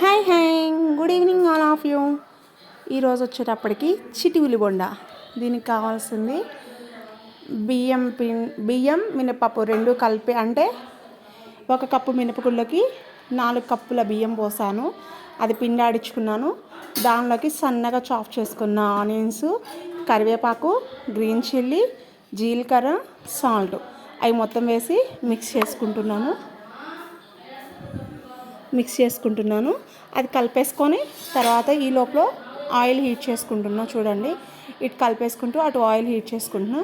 Hi hi. Good evening all of you ఈరోజు వచ్చేటప్పటికి చిటి బొండ దీనికి కావాల్సింది బియ్యం పిన్ బియ్యం మినపప్పు రెండు కలిపి అంటే ఒక కప్పు మినపగుళ్ళకి నాలుగు కప్పుల బియ్యం పోసాను. అది పిండాడించుకున్నాను. దానిలోకి సన్నగా చాప్ చేసుకున్న ఆనియన్స్ కరివేపాకు గ్రీన్ చిల్లీ జీలకర్ర సాల్ట్. అవి మొత్తం వేసి మిక్స్ చేసుకుంటున్నాను. మిక్స్ చేసుకుంటున్నాను. అది కలిపేసుకొని తర్వాత ఈ లోపల ఆయిల్ హీట్ చేసుకుంటున్నా చూడండి. ఇటు కలిపేసుకుంటూ అటు ఆయిల్ హీట్ చేసుకుంటున్నా.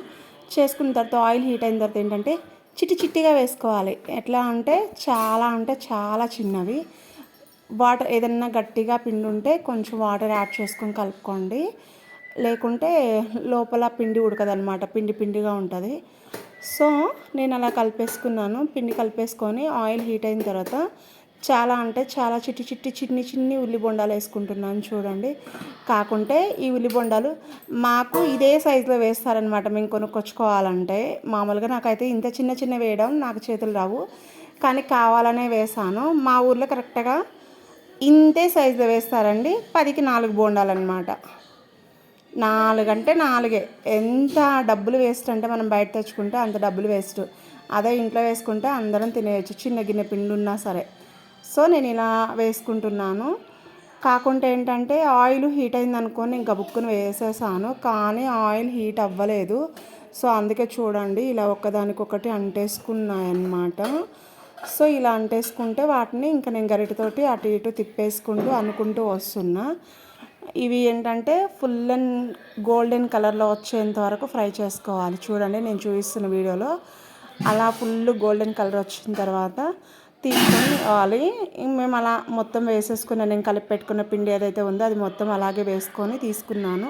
చేసుకున్న తర్వాత ఆయిల్ హీట్ అయిన తర్వాత ఏంటంటే చిట్టి చిట్టిగా వేసుకోవాలి. ఎట్లా అంటే చాలా అంటే చాలా చిన్నవి. వాటర్ ఏదన్నా గట్టిగా పిండి ఉంటే కొంచెం వాటర్ యాడ్ చేసుకొని కలుపుకోండి. లేకుంటే లోపల పిండి ఉడకదనమాట పిండి పిండిగా ఉంటుంది. సో నేను అలా కలిపేసుకున్నాను. పిండి కలిపేసుకొని ఆయిల్ హీట్ అయిన తర్వాత చాలా అంటే చాలా చిట్టి చిట్టి చిన్ని చిన్ని ఉల్లి బొండాలు వేసుకుంటున్నాను చూడండి. కాకుంటే ఈ ఉల్లి బొండాలు మాకు ఇదే సైజులో వేస్తారనమాట మేము కొనుక్కొచ్చుకోవాలంటే. మామూలుగా నాకైతే ఇంత చిన్న చిన్న వేయడం నాకు చేతులు రావు. కానీ కావాలనే వేసాను. మా ఊర్లో కరెక్ట్గా ఇంతే సైజులో వేస్తారండి. పదికి నాలుగు బోండాలు అనమాట నాలుగే. ఎంత డబ్బులు వేస్ట్ అంటే మనం బయట తెచ్చుకుంటే అంత డబ్బులు వేస్ట్. అదే ఇంట్లో వేసుకుంటే అందరం తినేయచ్చు. చిన్న గిన్నె పిండి ఉన్నా సరే. సో నేను ఇలా వేసుకుంటున్నాను. కాకుంటే ఏంటంటే ఆయిల్ హీట్ అయింది అనుకొని ఇంకా బుక్కును వేసేసాను. కానీ ఆయిల్ హీట్ అవ్వలేదు. సో అందుకే చూడండి ఇలా ఒకదానికొకటి అంటేసుకున్నాయన్నమాట. సో ఇలా అంటేసుకుంటే వాటిని ఇంకా నేను గరిటతోటి అటు ఇటు తిప్పేసుకుంటూ అనుకుంటూ వస్తున్నా. ఇవి ఏంటంటే ఫుల్ అండ్ గోల్డెన్ కలర్లో వచ్చేంత వరకు ఫ్రై చేసుకోవాలి. చూడండి నేను చూపిస్తున్న వీడియోలో. అలా ఫుల్ గోల్డెన్ కలర్ వచ్చిన తర్వాత తీసుకొని కావాలి మేము అలా మొత్తం వేసేసుకున్న నేను కలిపి పెట్టుకున్న పిండి ఏదైతే ఉందో అది మొత్తం అలాగే వేసుకొని తీసుకున్నాను.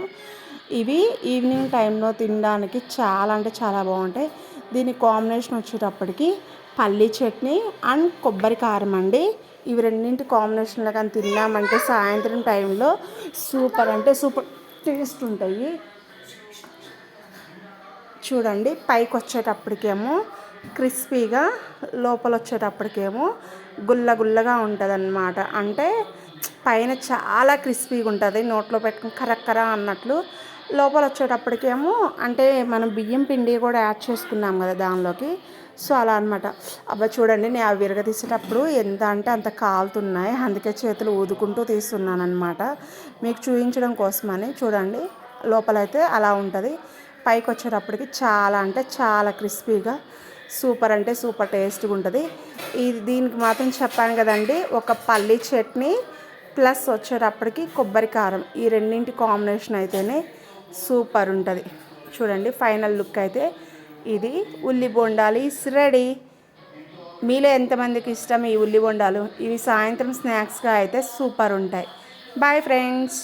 ఇవి ఈవినింగ్ టైంలో తినడానికి చాలా అంటే చాలా బాగుంటాయి. దీని కాంబినేషన్ వచ్చేటప్పటికి పల్లీ చట్నీ అండ్ కొబ్బరి కారం అండి. ఇవి రెండింటి కాంబినేషన్లో కానీ తిన్నామంటే సాయంత్రం టైంలో సూపర్ అంటే సూపర్ టేస్ట్ ఉంటాయి. చూడండి పైకి వచ్చేటప్పటికేమో క్రిస్పీగా లోపల వచ్చేటప్పటికేమో గుల్ల గుల్లగా ఉంటుంది అనమాట అంటే పైన చాలా క్రిస్పీగా ఉంటుంది నోట్లో పెట్టుకుని కరక్కర అన్నట్లు. లోపల వచ్చేటప్పటికేమో అంటే మనం బియ్యం పిండి కూడా యాడ్ చేసుకున్నాం కదా దానిలోకి. సో అలా అనమాట అబ్బా చూడండి నేను అవి విరగతీసేటప్పుడు ఎంత అంటే అంత కాలుతున్నాయి. అందుకే చేతులు ఊదుకుంటూ తీస్తున్నాను అనమాట మీకు చూపించడం కోసమని చూడండి లోపలైతే అలా ఉంటుంది. పైకి వచ్చేటప్పటికి చాలా అంటే చాలా క్రిస్పీగా సూపర్ అంటే సూపర్ టేస్ట్గా ఉంటుంది. ఇది దీనికి మాత్రం చెప్పాను కదండి ఒక పల్లి చట్నీ ప్లస్ వచ్చేటప్పటికి కొబ్బరి కారం. ఈ రెండింటి కాంబినేషన్ అయితేనే సూపర్ ఉంటుంది. చూడండి ఫైనల్ లుక్ అయితే ఇది. ఉల్లి బొండాలు ఇస్ రెడీ. మీలో ఎంతమందికి ఇష్టం ఈ ఉల్లి బొండాలు? ఇవి సాయంత్రం స్నాక్స్గా అయితే సూపర్ ఉంటాయి. Bye friends.